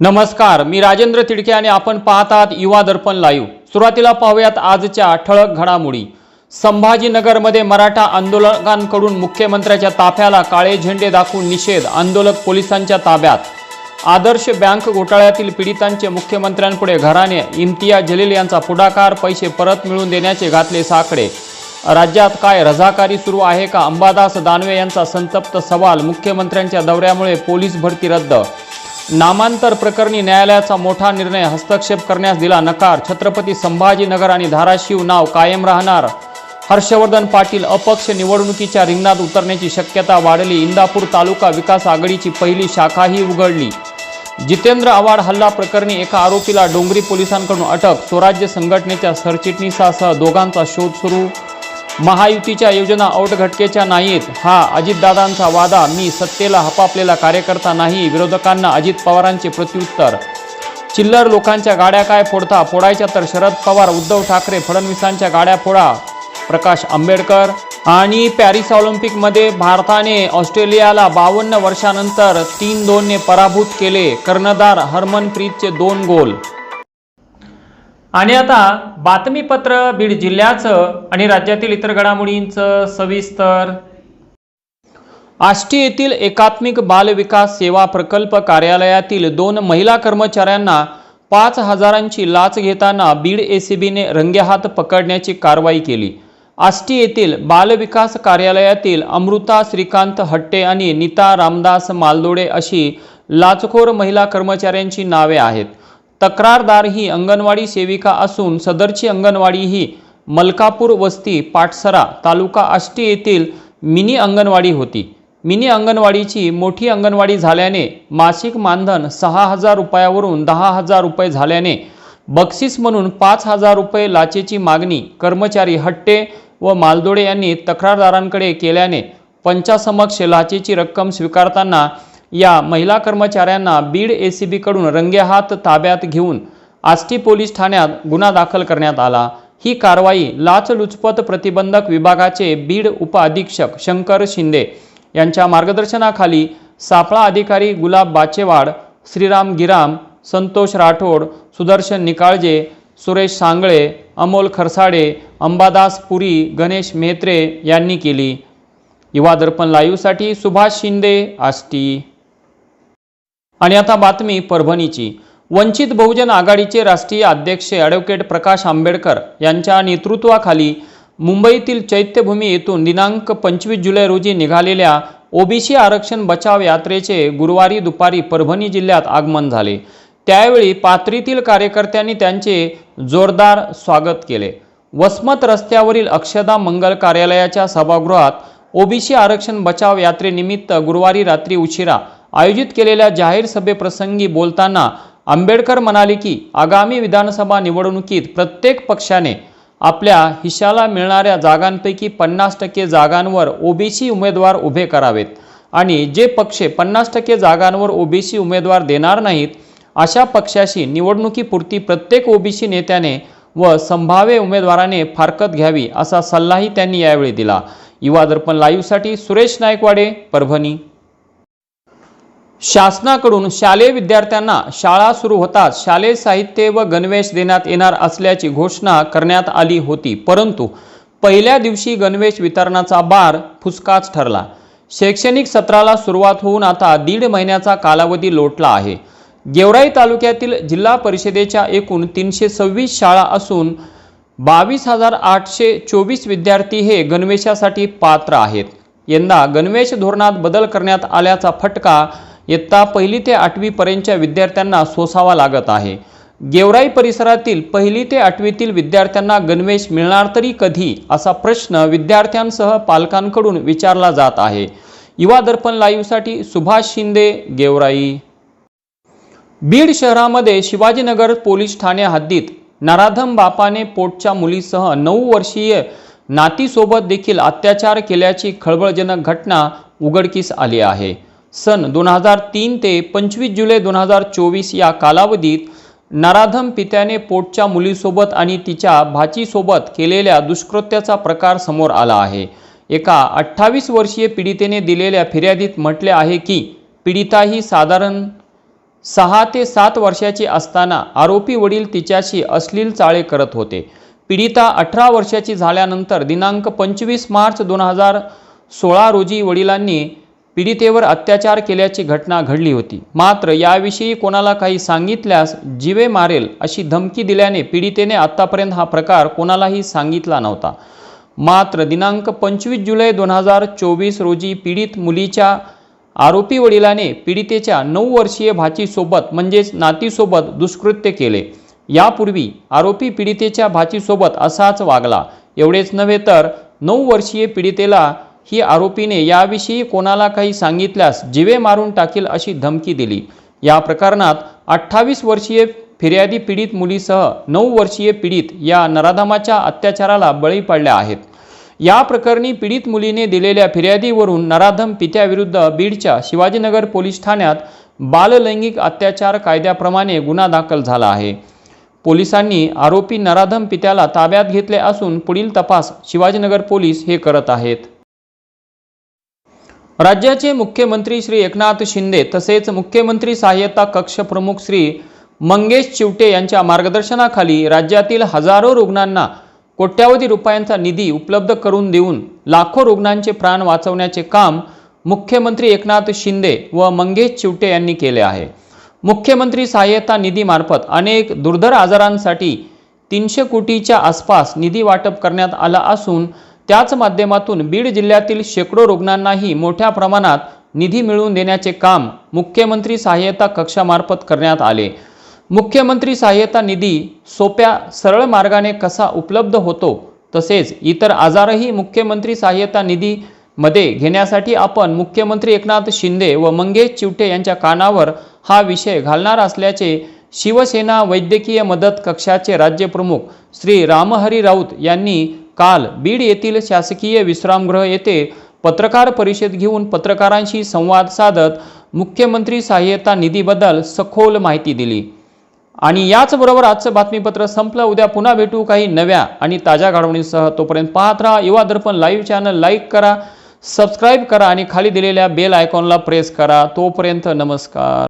नमस्कार मी राजेंद्र तिडके आणि आपण पाहत आहात युवा दर्पण लाईव्ह. सुरुवातीला पाहूयात आजच्या ठळक घडामोडी. संभाजीनगरमध्ये मराठा आंदोलकांकडून मुख्यमंत्र्याच्या ताफ्याला काळे झेंडे दाखवून निषेध आंदोलक पोलिसांच्या ताब्यात. आदर्श बँक घोटाळ्यातील पीडितांचे मुख्यमंत्र्यांपुढे घराणे इम्तिया जलील यांचा पुढाकार पैसे परत मिळवून देण्याचे घातले साकडे. राज्यात काय रझाकारी सुरू आहे का? अंबादास दानवे यांचा संतप्त सवाल मुख्यमंत्र्यांच्या दौऱ्यामुळे पोलीस भरती रद्द. नामांतर प्रकरणी न्यायालयाचा मोठा निर्णय हस्तक्षेप करण्यास दिला नकार. छत्रपती संभाजीनगर आणि धाराशिव नाव कायम राहणार. हर्षवर्धन पाटील अपक्ष निवडणुकीच्या रिंगणात उतरण्याची शक्यता वाढली. इंदापूर तालुका विकास आघाडीची पहिली शाखाही उघडली. जितेंद्र आव्हाड हल्ला प्रकरणी एका आरोपीला डोंगरी पोलिसांकडून अटक. स्वराज्य संघटनेच्या सरचिटणीसासह दोघांचा शोध सुरू. महायुतीच्या योजना औटघटकेच्या नाहीत. हा अजितदादांचा वादा. मी सत्तेला हपापलेला कार्यकर्ता नाही विरोधकांना अजित पवारांचे प्रत्युत्तर. चिल्लर लोकांच्या गाड्या काय फोडता? फोडायच्या तर शरद पवार उद्धव ठाकरे फडणवीसांच्या गाड्या फोडा. प्रकाश आंबेडकर आणि पॅरिस ऑलिम्पिकमध्ये भारताने ऑस्ट्रेलियाला बावन्न वर्षानंतर तीन दोनने पराभूत केले. कर्णधार हरमनप्रीतचे दोन गोल. आणि आता बातमीपत्र बीड जिल्ह्याचं आणि राज्यातील इतर घडामोडींचं सविस्तर. आष्टी येथील एकात्मिक बाल विकास सेवा प्रकल्प कार्यालयातील दोन महिला कर्मचाऱ्यांना पाच हजारांची लाच घेताना बीड एसीबीने रंगेहात पकडण्याची कारवाई केली. आष्टी येथील बालविकास कार्यालयातील अमृता श्रीकांत हट्टे आणि नीता रामदास मालदोडे अशी लाचखोर महिला कर्मचाऱ्यांची नावे आहेत. तक्रारदार ही अंगणवाडी सेविका असून सदरची अंगणवाडी ही मलकापूर वस्ती पाटसरा तालुका आष्टी येथील मिनी अंगणवाडी होती. मिनी अंगणवाडीची मोठी अंगणवाडी झाल्याने मासिक मानधन सहा हजार रुपयावरून दहा हजार रुपये झाल्याने बक्षीस म्हणून पाच हजार रुपये लाचेची मागणी कर्मचारी हट्टे व मालदोडे यांनी तक्रारदारांकडे केल्याने पंचासमक्ष लाचेची रक्कम स्वीकारताना या महिला कर्मचाऱ्यांना बीड ए सी बीकडून रंगेहात ताब्यात घेऊन आष्टी पोलीस ठाण्यात गुन्हा दाखल करण्यात आला. ही कारवाई लाचलुचपत प्रतिबंधक विभागाचे बीड उपअधीक्षक शंकर शिंदे यांच्या मार्गदर्शनाखाली सापळा अधिकारी गुलाब बाचेवाड श्रीराम गिराम संतोष राठोड सुदर्शन निकाळजे सुरेश सांगळे अमोल खरसाडे अंबादास पुरी गणेश मेत्रे यांनी केली. युवा दर्पण लाईव्हसाठी सुभाष शिंदे आष्टी. आणि आता बातमी परभणीची. वंचित बहुजन आघाडीचे राष्ट्रीय अध्यक्ष ॲडव्होकेट प्रकाश आंबेडकर यांच्या नेतृत्वाखाली मुंबईतील चैत्यभूमी येथून दिनांक पंचवीस जुलै रोजी निघालेल्या ओबीसी आरक्षण बचाव यात्रेचे गुरुवारी दुपारी परभणी जिल्ह्यात आगमन झाले. त्यावेळी पात्रीतील कार्यकर्त्यांनी त्यांचे जोरदार स्वागत केले. वसमत रस्त्यावरील अक्षदा मंगल कार्यालयाच्या सभागृहात ओबीसी आरक्षण बचाव यात्रेनिमित्त गुरुवारी रात्री उशिरा आयोजित केलेल्या जाहीर सभेप्रसंगी बोलताना आंबेडकर म्हणाले की आगामी विधानसभा निवडणुकीत प्रत्येक पक्षाने आपल्या हिशाला मिळणाऱ्या जागांपैकी पन्नास टक्के जागांवर ओबीसी उमेदवार उभे करावेत आणि जे पक्ष पन्नास टक्के जागांवर ओबीसी उमेदवार देणार नाहीत अशा पक्षाशी निवडणुकीपुरती प्रत्येक ओबीसी नेत्याने व संभाव्य उमेदवाराने फारकत घ्यावी असा सल्लाही त्यांनी यावेळी दिला. युवा दर्पण लाईव्हसाठी सुरेश नायकवाडे परभणी. शासनाकडून शालेय विद्यार्थ्यांना शाळा सुरू होताच शालेय साहित्य व गणवेश देण्यात येणार असल्याची घोषणा करण्यात आली होती. परंतु पहिल्या दिवशी गणवेश वितरणाचा बार फुसकाच ठरला. शैक्षणिक सत्राला सुरुवात होऊन आता दीड महिन्याचा कालावधी लोटला आहे. गेवराई तालुक्यातील जिल्हा परिषदेच्या एकूण तीनशे सव्वीस शाळा असून बावीस हजार आठशे चोवीस विद्यार्थी हे गणवेशासाठी पात्र आहेत. यंदा गणवेश धोरणात बदल करण्यात आल्याचा फटका इयत्ता पहिली ते आठवीपर्यंतच्या विद्यार्थ्यांना सोसावा लागत आहे. गेवराई परिसरातील पहिली ते आठवीतील विद्यार्थ्यांना गणवेश मिळणार तरी कधी असा प्रश्न विद्यार्थ्यांसह पालकांकडून विचारला जात आहे. युवा दर्पण लाईव्हसाठी सुभाष शिंदे गेवराई. बीड शहरामध्ये शिवाजीनगर पोलीस ठाणे हद्दीत नराधम बापाने पोटच्या मुलीसह नऊ वर्षीय नातीसोबत देखील अत्याचार केल्याची खळबळजनक घटना उघडकीस आली आहे. सन दोन हजार तीन ते पंचवीस जुलै दोन हजार चोवीस या कालावधीत नराधम पित्याने पोटच्या मुलीसोबत आणि तिच्या भाचीसोबत केलेल्या दुष्कृत्याचा प्रकार समोर आला आहे. एका अठ्ठावीस वर्षीय पीडितेने दिलेल्या फिर्यादीत म्हटले आहे की पीडिता ही साधारण सहा ते सात वर्षाची असताना आरोपी वडील तिच्याशी अश्लील चाळे करत होते. पीडिता अठरा वर्षाची झाल्यानंतर दिनांक पंचवीस मार्च दोन हजार सोळा रोजी वडिलांनी पीडितेवर अत्याचार केल्याची घटना घडली होती. मात्र याविषयी कोणाला काही सांगितल्यास जीवे मारेल अशी धमकी दिल्याने पीडितेने आत्तापर्यंत हा प्रकार कोणालाही सांगितला नव्हता. मात्र दिनांक पंचवीस जुलै दोन हजार चोवीस रोजी पीडित मुलीच्या आरोपी वडिलाने पीडितेच्या नऊ वर्षीय भाचीसोबत म्हणजेच नातीसोबत दुष्कृत्य केले. यापूर्वी आरोपी पीडितेच्या भाचीसोबत असाच वागला. एवढेच नव्हे तर नऊ वर्षीय पीडितेला ही आरोपीने याविषयी कोणाला काही सांगितल्यास जिवे मारून टाकील अशी धमकी दिली. या प्रकरणात अठ्ठावीस वर्षीय फिर्यादी पीडित मुलीसह नऊ वर्षीय पीडित या नराधमाच्या अत्याचाराला बळी पडल्या आहेत. या प्रकरणी पीडित मुलीने दिलेल्या फिर्यादीवरून नराधम पित्याविरुद्ध बीडच्या शिवाजीनगर पोलीस ठाण्यात बाललैंगिक अत्याचार कायद्याप्रमाणे गुन्हा दाखल झाला आहे. पोलिसांनी आरोपी नराधम पित्याला ताब्यात घेतले असून पुढील तपास शिवाजीनगर पोलीस हे करत आहेत. राज्याचे मुख्यमंत्री श्री एकनाथ शिंदे तसेच मुख्यमंत्री सहाय्यता कक्ष प्रमुख श्री मंगेश चिवटे यांच्या मार्गदर्शनाखाली राज्यातील हजारो रुग्णांना कोट्यावधी रुपयांचा निधी उपलब्ध करून देऊन लाखो रुग्णांचे प्राण वाचवण्याचे काम मुख्यमंत्री एकनाथ शिंदे व मंगेश चिवटे यांनी केले आहे. मुख्यमंत्री सहाय्यता निधीमार्फत अनेक दुर्धर आजारांसाठी तीनशे कोटीच्या आसपास निधी वाटप करण्यात आला असून त्याच माध्यमातून बीड जिल्ह्यातील शेकडो रुग्णांनाही मोठ्या प्रमाणात निधी मिळवून देण्याचे काम मुख्यमंत्री सहाय्यता कक्षामार्फत करण्यात आले. मुख्यमंत्री सहाय्यता निधी सोप्या सरळ मार्गाने कसा उपलब्ध होतो? तसेच इतर आजारही मुख्यमंत्री सहाय्यता निधीमध्ये घेण्यासाठी आपण मुख्यमंत्री एकनाथ शिंदे व मंगेश चिवटे यांच्या कानावर हा विषय घालणार असल्याचे शिवसेना वैद्यकीय मदत कक्षाचे राज्यप्रमुख श्री रामहरी राऊत यांनी काल बीड येथील शासकीय विश्रामगृह येथे पत्रकार परिषद घेऊन पत्रकारांशी संवाद साधत मुख्यमंत्री सहाय्यता निधीबद्दल सखोल माहिती दिली. आणि याचबरोबर आजचं बातमीपत्र संपलं. उद्या पुन्हा भेटू काही नव्या आणि ताज्या घडवणीसह तोपर्यंत पाहत राहा. Yuva Darpan live channel like करा सबस्क्राईब करा आणि खाली दिलेल्या बेल आयकॉनला प्रेस करा. तोपर्यंत नमस्कार.